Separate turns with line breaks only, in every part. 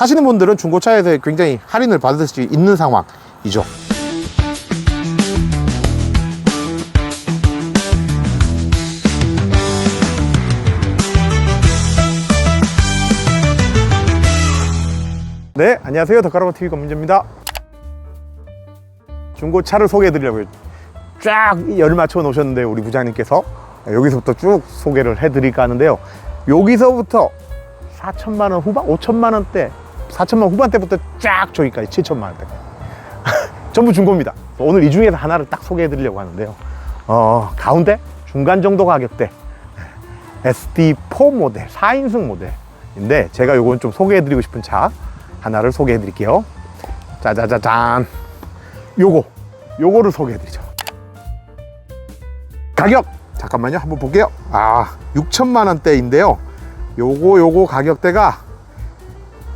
타시는 분들은 중고차에서 굉장히 할인을 받을 수 있는 상황이죠. 네, 안녕하세요. 덕가라고 TV 검문재입니다. 중고차를 소개해 드리려고요. 쫙 열 맞춰 놓으셨는데 우리 부장님께서 여기서부터 쭉 소개를 해 드릴까 하는데요. 여기서부터 4천만 원 후반, 5천만 원대, 4천만 원 후반대부터 쫙 저기까지 7천만 원대. 전부 중고입니다. 오늘 이 중에서 하나를 딱 소개해 드리려고 하는데요. 어, 가운데 중간 정도 가격대 SD4 모델, 4인승 모델인데 제가 요건 좀 소개해 드리고 싶은 차 하나를 소개해 드릴게요. 짜자자잔. 요거, 요거를 소개해 드리죠. 가격 잠깐만요 한번 볼게요 아 6천만 원대인데요 요거 요거 가격대가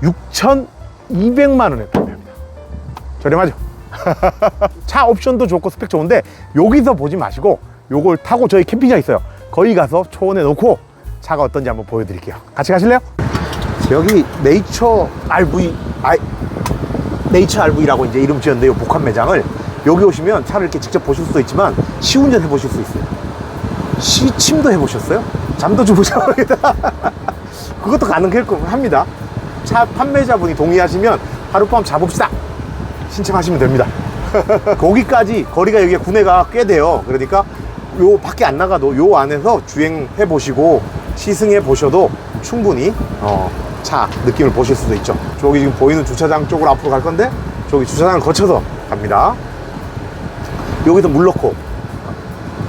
6,200만 원에 판매합니다. 저렴하죠? 차 옵션도 좋고 스펙 좋은데 여기서 보지 마시고 요걸 타고 저희 캠핑장 있어요. 거기 가서 초원에 놓고 차가 어떤지 한번 보여드릴게요. 같이 가실래요? 여기 네이처 RV 아이, 네이처 RV라고 이제 이름 지었는데 요 복합 매장을 여기 오시면 차를 이렇게 직접 보실 수도 있지만 시운전 해보실 수 있어요. 시침도 해보셨어요? 잠도 주무셔야겠다. 그것도 가능합니다 차 판매자분이 동의하시면 하룻밤 자봅시다. 신청하시면 됩니다. 거기까지 거리가 여기가 구내가 꽤 돼요. 그러니까 요 밖에 안 나가도 요 안에서 주행해 보시고 시승해 보셔도 충분히 어, 차 느낌을 보실 수도 있죠. 저기 지금 보이는 주차장 쪽으로 앞으로 갈 건데 저기 주차장을 거쳐서 갑니다. 여기서 물 넣고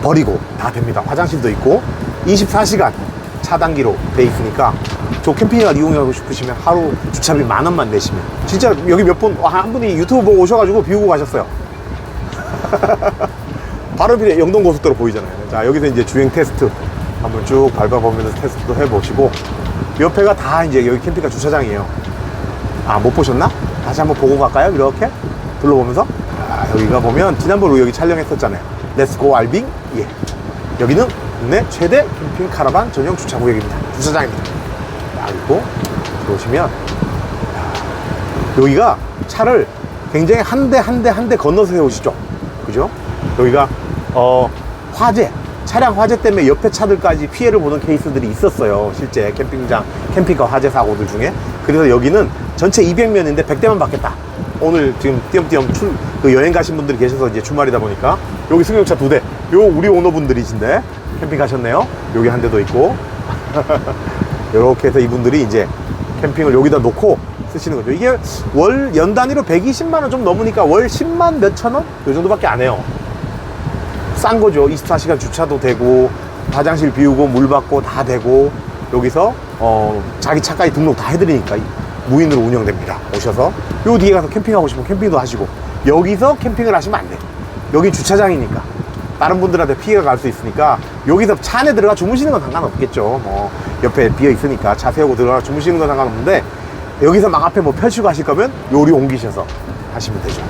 버리고 다 됩니다. 화장실도 있고. 24시간 차단기로 돼 있으니까 저 캠핑을 이용하고 싶으시면 하루 주차비 만 원만 내시면 진짜 여기 몇 분 한 분이 유튜브 보고 오셔가지고 비우고 가셨어요. 바로 밑에 영동 고속도로 보이잖아요. 자 여기서 이제 주행 테스트 한번 쭉 밟아보면서 테스트도 해보시고 옆에가 다 이제 여기 캠핑카 주차장이에요. 아 못 보셨나? 다시 한번 보고 갈까요? 이렇게 둘러보면서 아, 여기가 보면 지난번 여기 촬영했었잖아요. 렛츠고 알빙 예 여기는 국내 최대 캠핑 카라반 전용 주차 구역입니다. 주차장입니다. 자, 그리고 들어오시면 야, 여기가 차를 굉장히 한 대 한 대 한 대 건너서 세우시죠. 그죠? 여기가 어 화재 차량 화재 때문에 옆에 차들까지 피해를 보는 케이스들이 있었어요. 실제 캠핑장 캠핑카 화재 사고들 중에 그래서 여기는 전체 200면인데 100대만 받겠다. 오늘 지금 띄엄띄엄 출, 그 여행 가신 분들이 계셔서 이제 주말이다 보니까 여기 승용차 두 대. 요 우리 오너분들이신데 캠핑 가셨네요. 여기 한 대도 있고. 이렇게 해서 이분들이 이제 캠핑을 여기다 놓고 쓰시는 거죠. 이게 월 연 단위로 120만 원 좀 넘으니까 월 10만 몇천 원? 요 정도밖에 안 해요. 싼 거죠. 24시간 주차도 되고 화장실 비우고 물 받고 다 되고 여기서 어 자기 차까지 등록 다 해드리니까 무인으로 운영됩니다. 오셔서 요 뒤에 가서 캠핑하고 싶으면 캠핑도 하시고 여기서 캠핑을 하시면 안 돼요. 여기 주차장이니까 다른 분들한테 피해가 갈 수 있으니까 여기서 차 안에 들어가 주무시는 건 상관없겠죠. 뭐 옆에 비어 있으니까 차 세우고 들어가 주무시는 건 상관없는데 여기서 막 앞에 뭐 펼치고 하실 거면 요리 옮기셔서 하시면 되죠.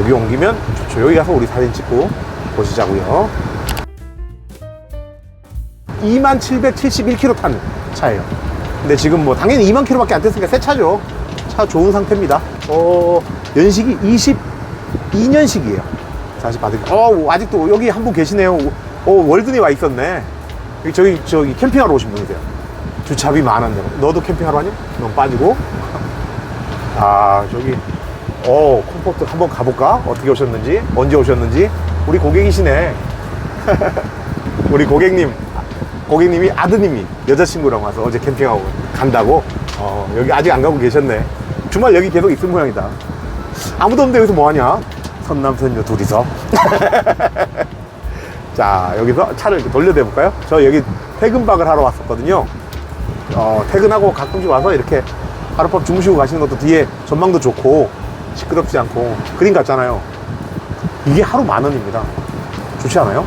여기 옮기면 좋죠. 여기 가서 우리 사진 찍고 보시자고요. 2771km 타는 차예요. 근데 지금 뭐 당연히 2만 킬로밖에 안 됐으니까 새 차죠. 차 좋은 상태입니다. 어, 연식이 22년식이에요. 다시 받을 어, 아직도 여기 한 분 계시네요. 어, 월든에 와 있었네. 저기 저기 캠핑하러 오신 분이세요. 주차비 만원데 너도 캠핑하러 왔니? 넌 빠지고. 아, 저기 어, 컴포트 한번 가볼까? 어떻게 오셨는지, 언제 오셨는지. 우리 고객이시네. 우리 고객님, 고객님이 아드님이 여자친구랑 와서 어제 캠핑하고 간다고. 어, 여기 아직 안 가고 계셨네. 주말 여기 계속 있을 모양이다. 아무도 없는데 여기서 뭐 하냐? 선남선녀 둘이서. 자, 여기서 차를 이렇게 돌려대 볼까요? 저 여기 퇴근박을 하러 왔었거든요. 어, 퇴근하고 가끔씩 와서 이렇게 하룻밤 주무시고 가시는 것도 뒤에 전망도 좋고 시끄럽지 않고 그림 같잖아요. 이게 하루 만 원입니다. 좋지 않아요?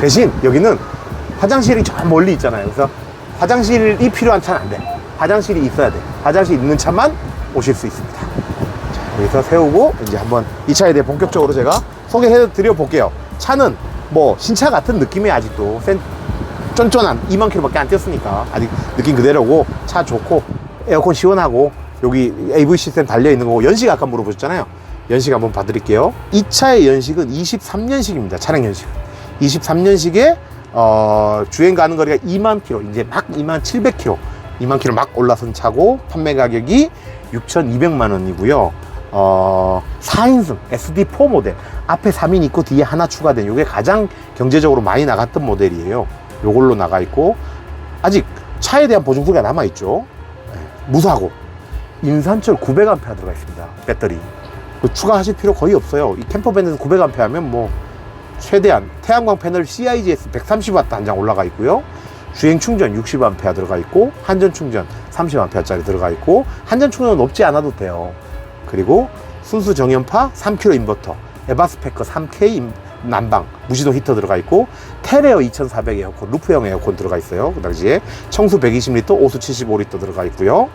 대신 여기는 화장실이 저 멀리 있잖아요. 그래서 화장실이 필요한 차는 안 돼. 화장실이 있어야 돼. 화장실 있는 차만 오실 수 있습니다. 자, 여기서 세우고 이제 한번 이 차에 대해 본격적으로 제가 소개해 드려 볼게요. 차는 뭐 신차 같은 느낌이 아직도 센 쫀쫀한 2만 킬로밖에 안 뛰었으니까 아직 느낌 그대로고 차 좋고 에어컨 시원하고 여기 AV 시스템 달려 있는 거고 연식 아까 물어보셨잖아요. 연식 한번 봐드릴게요. 이 차의 연식은 23년식입니다. 차량 연식. 23년식에 어, 주행 가는 거리가 2만 킬로, 이제 막 2만 700 킬로, 2만 킬로 막 올라선 차고 판매 가격이 6,200만 원이고요. 어, 4인승 SD4 모델 앞에 3인 있고 뒤에 하나 추가된 이게 가장 경제적으로 많이 나갔던 모델이에요. 요걸로 나가 있고 아직 차에 대한 보증소리가 남아 있죠. 네, 무사고 인산철 900A 들어가 있습니다. 배터리. 그 추가하실 필요 거의 없어요. 이 캠퍼밴에서 900A 하면 뭐 최대한 태양광 패널 CIGS 130W 한 장 올라가 있고요. 주행 충전 60A 들어가 있고 한전 충전 30A짜리 들어가 있고 한전 충전은 없지 않아도 돼요. 그리고 순수 정연파 3kg 인버터, 에바스페커 3K 임- 난방, 무시동 히터 들어가 있고 테레어 2400 에어컨, 루프형 에어컨 들어가 있어요. 그 당시에 청수 120리터, 오수 75리터 들어가 있고요.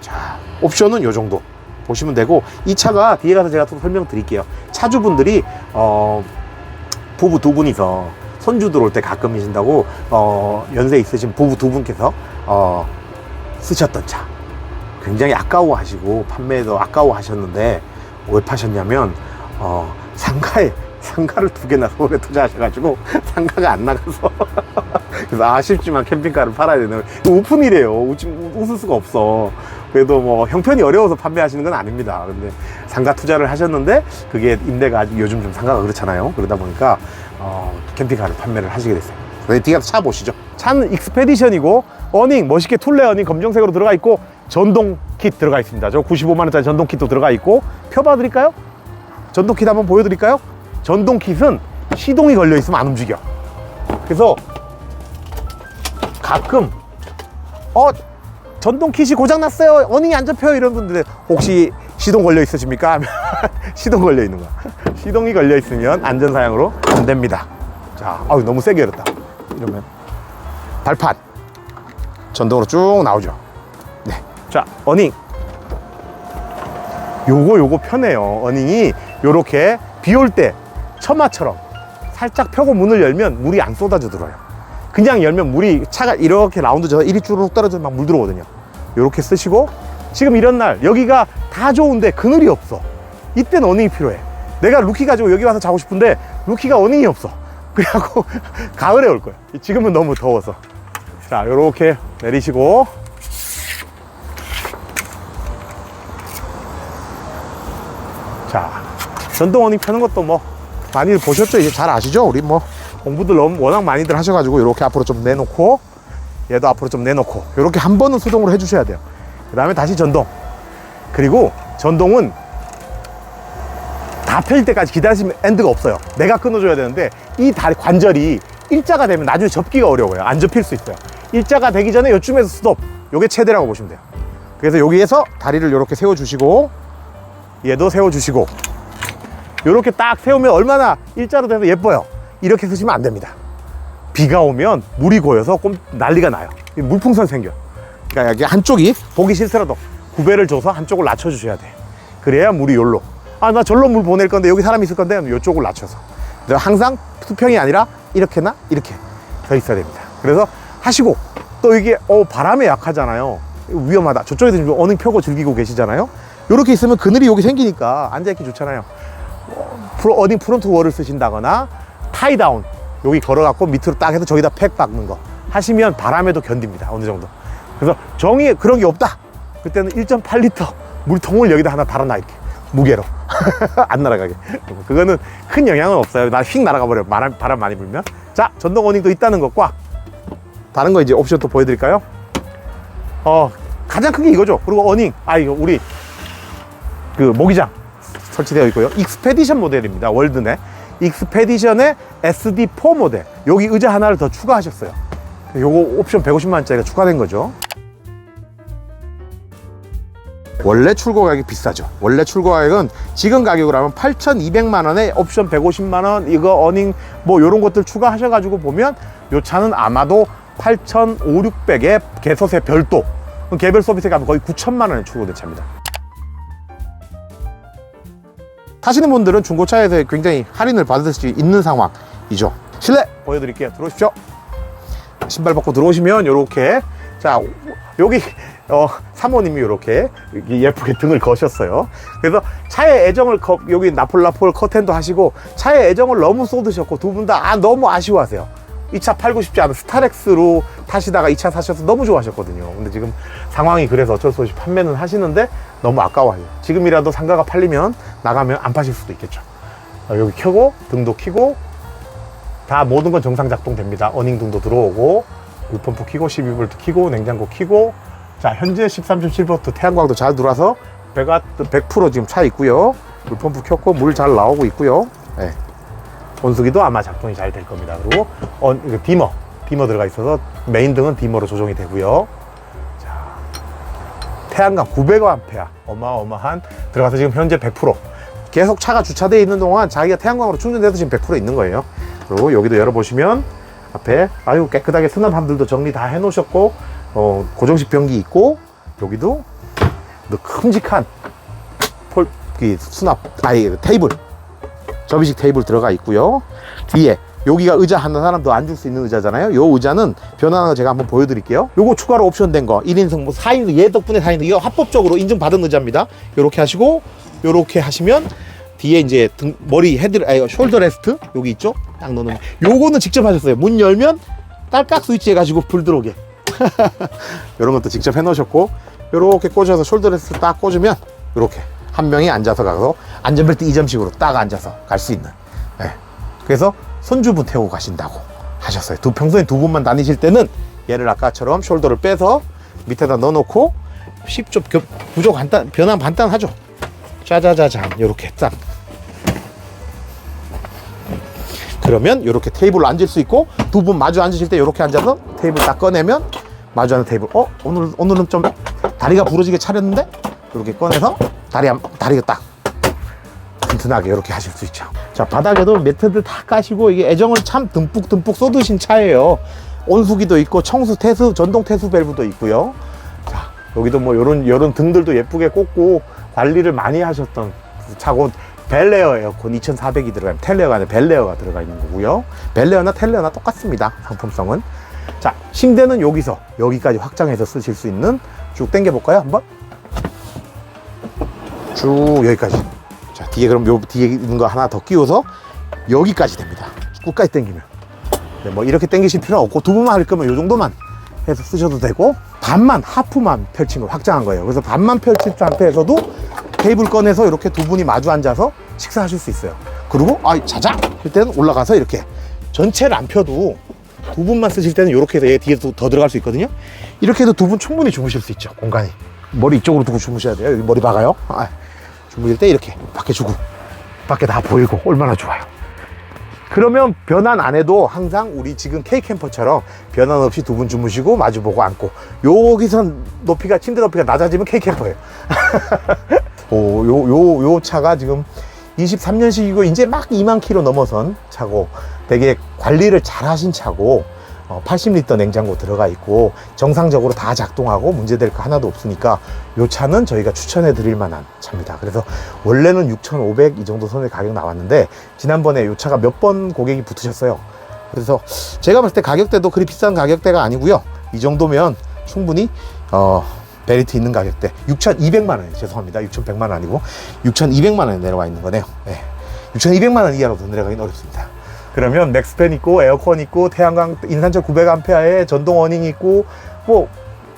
자, 옵션은 요 정도 보시면 되고 이 차가 뒤에 가서 제가 또 설명드릴게요. 차주분들이 어 부부 두 분이서 손주 들어올 때 가끔 계신다고 어 연세 있으신 부부 두 분께서 어 쓰셨던 차 굉장히 아까워하시고 판매도 아까워하셨는데 왜 파셨냐면 어 상가에 상가를 두 개나 서울에 투자하셔가지고 상가가 안 나가서. 그래서 아쉽지만 캠핑카를 팔아야 되는 오픈이래요. 웃, 웃을 수가 없어. 그래도 뭐 형편이 어려워서 판매하시는 건 아닙니다. 근데 상가 투자를 하셨는데 그게 임대가 아직 요즘 좀 상가가 그렇잖아요. 그러다 보니까 어, 캠핑카를 판매를 하시게 됐어요 네, 뒤에 가서 차 보시죠. 차는 익스페디션이고 어닝 멋있게 툴레 어닝 검정색으로 들어가 있고 전동 킷 들어가 있습니다 저 95만원짜리 전동 킷도 들어가 있고 펴봐 드릴까요? 전동 킷 한번 보여드릴까요? 전동 킷은 시동이 걸려 있으면 안 움직여. 그래서 가끔 어 전동 킷이 고장 났어요. 어닝이 안 잡혀요. 이런 분들 혹시 시동 걸려 있으십니까? 시동 걸려 있는 거야. 시동이 걸려 있으면 안전 사양으로 안 됩니다. 자, 아유 너무 세게 열었다. 이러면 발판 전동으로 쭉 나오죠. 네. 자, 어닝. 요거 요거 편해요. 어닝이 요렇게 비 올 때 처마처럼 살짝 펴고 문을 열면 물이 안 쏟아져 들어요. 그냥 열면 물이 차가 이렇게 라운드 져서 이리 쭈르륵 떨어져서 막 물 들어오거든요. 요렇게 쓰시고 지금 이런 날 여기가 다 좋은데 그늘이 없어. 이때는 어닝이 필요해. 내가 루키 가지고 여기 와서 자고 싶은데 루키가 어닝이 없어. 그래갖고 가을에 올 거야. 지금은 너무 더워서. 자 요렇게 내리시고 자, 전동 어닝 펴는 것도 뭐 많이들 보셨죠? 이제 잘 아시죠? 우리 뭐 공부들 너무 워낙 많이들 하셔가지고 이렇게 앞으로 좀 내놓고 얘도 앞으로 좀 내놓고 이렇게 한 번은 수동으로 해주셔야 돼요. 그 다음에 다시 전동. 그리고 전동은 다 펴질 때까지 기다리시면 엔드가 없어요. 내가 끊어줘야 되는데 이 다리 관절이 일자가 되면 나중에 접기가 어려워요. 안 접힐 수 있어요. 일자가 되기 전에 요쯤에서 스톱. 요게 최대라고 보시면 돼요. 그래서 여기에서 다리를 이렇게 세워주시고 얘도 세워주시고 이렇게 딱 세우면 얼마나 일자로 돼서 예뻐요. 이렇게 쓰시면 안 됩니다. 비가 오면 물이 고여서 꼼 난리가 나요. 이 물풍선 생겨 그러니까 여기 한쪽이 보기 싫더라도 구배를 줘서 한쪽을 낮춰주셔야 돼 그래야 물이 열로. 아 나 절로 물 보낼 건데 여기 사람이 있을 건데 이쪽을 낮춰서. 항상 수평이 아니라 이렇게나 이렇게 서 있어야 됩니다. 그래서 하시고 또 이게 어 바람에 약하잖아요. 위험하다. 저쪽에서 지금 어닝 펴고 즐기고 계시잖아요. 이렇게 있으면 그늘이 여기 생기니까 앉아있기 좋잖아요 어, 프로, 어닝 프론트 월을 쓰신다거나 타이다운 여기 걸어갖고 밑으로 딱 해서 저기다 팩 박는 거 하시면 바람에도 견딥니다 어느 정도. 그래서 정의에 그런 게 없다. 그때는 1.8리터 물통을 여기다 하나 달아놔 이렇게. 무게로. 안 날아가게. 그거는 큰 영향은 없어요. 나 휙 날아가 버려요 바람, 바람 많이 불면. 자 전동 어닝도 있다는 것과 다른 거 이제 옵션 또 보여드릴까요? 어 가장 큰 게 이거죠. 그리고 어닝. 아 이거 우리 그 모기장 설치되어 있고요. 익스페디션 모델입니다. 월드네. 익스페디션의 SD4 모델. 여기 의자 하나를 더 추가하셨어요. 요거 옵션 150만원짜리가 추가된 거죠. 원래 출고 가격이 비싸죠. 원래 출고 가격은 지금 가격으로 하면 8,200만 원에 옵션 150만 원, 이거 어닝 뭐 이런 것들 추가하셔 가지고 보면 요 차는 아마도 8,500, 600에 개소세 별도 개별 서비스 가면 거의 9천만 원에 출고된 차입니다. 타시는 분들은 중고차에서 굉장히 할인을 받을 수 있는 상황이죠. 실내 보여드릴게요. 들어오십시오. 신발 벗고 들어오시면 이렇게 자 여기 어, 사모님이 이렇게 예쁘게 등을 거셨어요. 그래서 차에 애정을 거- 여기 나폴라폴 커튼도 하시고 차에 애정을 너무 쏟으셨고 두 분 다 아, 너무 아쉬워하세요. 이 차 팔고 싶지 않은 스타렉스로 타시다가 이 차 사셔서 너무 좋아하셨거든요. 근데 지금 상황이 그래서 어쩔 수 없이 판매는 하시는데 너무 아까워요. 지금이라도 상가가 팔리면 나가면 안 파실 수도 있겠죠. 어, 여기 켜고 등도 켜고 다 모든 건 정상 작동됩니다. 어닝 등도 들어오고 물펌프 켜고 12V 켜고 냉장고 켜고 자 현재 13.7V 태양광도 잘 들어와서 배가 100% 지금 차 있고요. 물펌프 켰고 물 잘 나오고 있고요. 네. 온수기도 아마 작동이 잘 될 겁니다. 그리고 어, 디머 디머 들어가 있어서 메인 등은 디머로 조정이 되고요. 자 태양광 900A 어마어마한 들어가서 지금 현재 100% 계속 차가 주차되어 있는 동안 자기가 태양광으로 충전돼서 지금 100% 있는 거예요. 그리고 여기도 열어보시면 앞에 아유 깨끗하게 수납함들도 정리 다 해놓으셨고 어, 고정식 변기 있고 여기도 너 큼직한 폴, 이 수납 아니 테이블 접이식 테이블 들어가 있고요. 뒤에 여기가 의자 하는 사람도 앉을 수 있는 의자잖아요. 요 의자는 변화하는 거 제가 한번 보여드릴게요. 요거 추가로 옵션 된 거. 1인승 뭐 4인, 얘 덕분에 4인, 이거 합법적으로 인증받은 의자입니다. 요렇게 하시고, 요렇게 하시면 뒤에 이제 등, 머리 헤드, 아니, 숄더 레스트 여기 있죠? 딱 넣는 거. 요거는 직접 하셨어요. 문 열면 딸깍 스위치 해가지고 불 들어오게. 이런 것도 직접 해놓으셨고, 요렇게 꽂아서 숄더 레스트 딱 꽂으면 요렇게 한 명이 앉아서 가서 안전벨트 이점식으로 딱 앉아서 갈 수 있는. 예. 그래서 손주분 태우고 가신다고 하셨어요. 두 평소에 두 분만 다니실 때는 얘를 아까처럼 숄더를 빼서 밑에다 넣어놓고 10조 겹, 부족 간단 변환 간단하죠. 짜자자잔 이렇게 딱. 그러면 이렇게 테이블로 앉을 수 있고 두 분 마주 앉으실 때 이렇게 앉아서 테이블 딱 꺼내면 마주 앉는 테이블. 어 오늘 오늘은 좀 다리가 부러지게 차렸는데 이렇게 꺼내서 다리 한 다리가 딱 튼튼하게 이렇게 하실 수 있죠. 자, 바닥에도 매트들 다 까시고 이게 애정을 참 듬뿍 듬뿍 쏟으신 차예요. 온수기도 있고 청수 태수 전동 태수 밸브도 있고요. 자, 여기도 뭐 요런 요런 등들도 예쁘게 꽂고 관리를 많이 하셨던 차고 벨레어 에어컨 2400이 들어가면 텔레어가 아니라 벨레어가 들어가 있는 거고요. 벨레어나 텔레어나 똑같습니다. 상품성은. 자, 침대는 여기서 여기까지 확장해서 쓰실 수 있는 쭉 당겨 볼까요? 한번. 쭉 여기까지. 자, 뒤에 그럼 요 뒤에 있는 거 하나 더 끼워서 여기까지 됩니다. 끝까지 당기면. 네, 뭐 이렇게 당기실 필요는 없고 두 분만 할 거면 요 정도만 해서 쓰셔도 되고 반만 하프만 펼친 걸 확장한 거예요. 그래서 반만 펼친 상태에서도 테이블 꺼내서 이렇게 두 분이 마주 앉아서 식사하실 수 있어요. 그리고 아 자자 할 때는 올라가서 이렇게 전체를 안 펴도 두 분만 쓰실 때는 이렇게 해서 얘 뒤에 더 들어갈 수 있거든요. 이렇게 해도 두 분 충분히 주무실 수 있죠. 공간이 머리 이쪽으로 두고 주무셔야 돼요. 여기 머리 박아요. 아, 주무실 때 이렇게 밖에 주고 밖에 다 보이고 얼마나 좋아요. 그러면 변환 안 해도 항상 우리 지금 K캠퍼처럼 변환 없이 두 분 주무시고 마주보고 앉고 여기선 높이가 침대 높이가 낮아지면 K캠퍼예요. 오, 요, 요, 요 차가 지금 23년식이고 이제 막 2만 킬로 넘어선 차고 되게 관리를 잘 하신 차고 어, 80리터 냉장고 들어가 있고 정상적으로 다 작동하고 문제될 거 하나도 없으니까 요 차는 저희가 추천해 드릴 만한 차입니다. 그래서 원래는 6,500 이 정도 선의 가격 나왔는데 지난번에 요 차가 몇 번 고객이 붙으셨어요. 그래서 제가 봤을 때 가격대도 그리 비싼 가격대가 아니고요. 이 정도면 충분히 어 베리트 있는 가격대 6,200만 원 죄송합니다. 6,100만 원 아니고 6,200만 원에 내려와 있는 거네요. 네. 6,200만 원 이하로 더 내려가긴 어렵습니다. 그러면 맥스팬 있고 에어컨 있고 태양광 인산철 900A에 전동 어닝 있고 뭐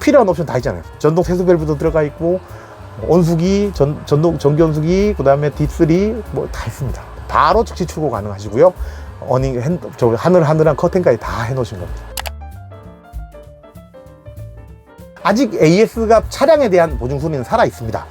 필요한 옵션 다 있잖아요. 전동 세수 밸브도 들어가 있고 온수기, 전, 전동 전기 온수기, 그다음에 딥3 뭐 다 있습니다. 바로 즉시 출고 가능하시고요. 어닝 핸, 저 하늘 하늘한 커튼까지 다 해놓으신 겁니다. 아직 AS가 차량에 대한 보증 수리는 살아 있습니다.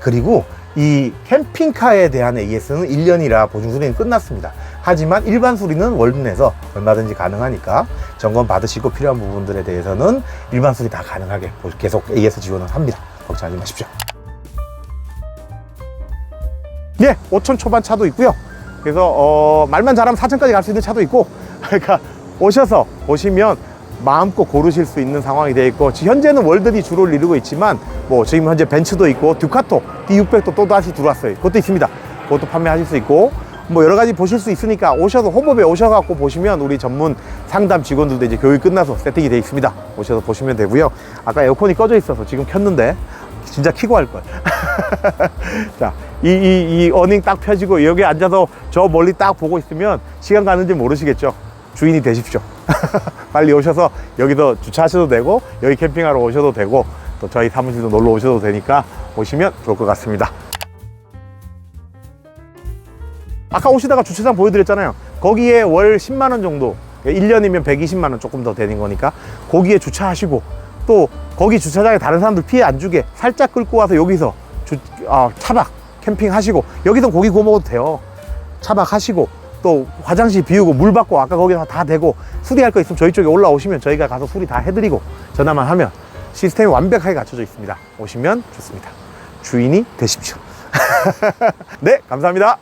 그리고 이 캠핑카에 대한 AS는 1년이라 보증 수리는 끝났습니다. 하지만 일반 수리는 월드에서 얼마든지 가능하니까 점검 받으시고 필요한 부분들에 대해서는 일반 수리 다 가능하게 계속 AS 지원을 합니다. 걱정하지 마십시오. 예, 5천 초반 차도 있고요. 그래서 어, 말만 잘하면 4천까지 갈 수 있는 차도 있고, 그러니까 오셔서 보시면 마음껏 고르실 수 있는 상황이 되어 있고, 지- 현재는 월드이 주를 이루고 있지만, 뭐 지금 현재 벤츠도 있고, 듀카토 D600도 또 다시 들어왔어요. 그것도 있습니다. 그것도 판매하실 수 있고, 뭐 여러 가지 보실 수 있으니까 오셔서 호법에 오셔갖고 보시면 우리 전문 상담 직원들도 이제 교육 끝나서 세팅이 돼 있습니다. 오셔서 보시면 되고요. 아까 에어컨이 꺼져 있어서 지금 켰는데 진짜 키고 할 걸. 자, 이, 이, 이 어닝 딱 펴지고 여기 앉아서 저 멀리 딱 보고 있으면 시간 가는지 모르시겠죠? 주인이 되십시오. 빨리 오셔서 여기서 주차하셔도 되고 여기 캠핑하러 오셔도 되고 또 저희 사무실도 놀러 오셔도 되니까 오시면 좋을 것 같습니다. 아까 오시다가 주차장 보여드렸잖아요. 거기에 월 10만 원 정도, 1년이면 120만 원 조금 더 되는 거니까 거기에 주차하시고 또 거기 주차장에 다른 사람들 피해 안 주게 살짝 끌고 와서 여기서 주, 아, 차박 캠핑 하시고 여기서 고기 구워 먹어도 돼요. 차박 하시고 또 화장실 비우고 물 받고 아까 거기서 다 대고 수리할 거 있으면 저희 쪽에 올라오시면 저희가 가서 수리 다 해드리고 전화만 하면 시스템이 완벽하게 갖춰져 있습니다. 오시면 좋습니다. 주인이 되십시오. 네, 감사합니다.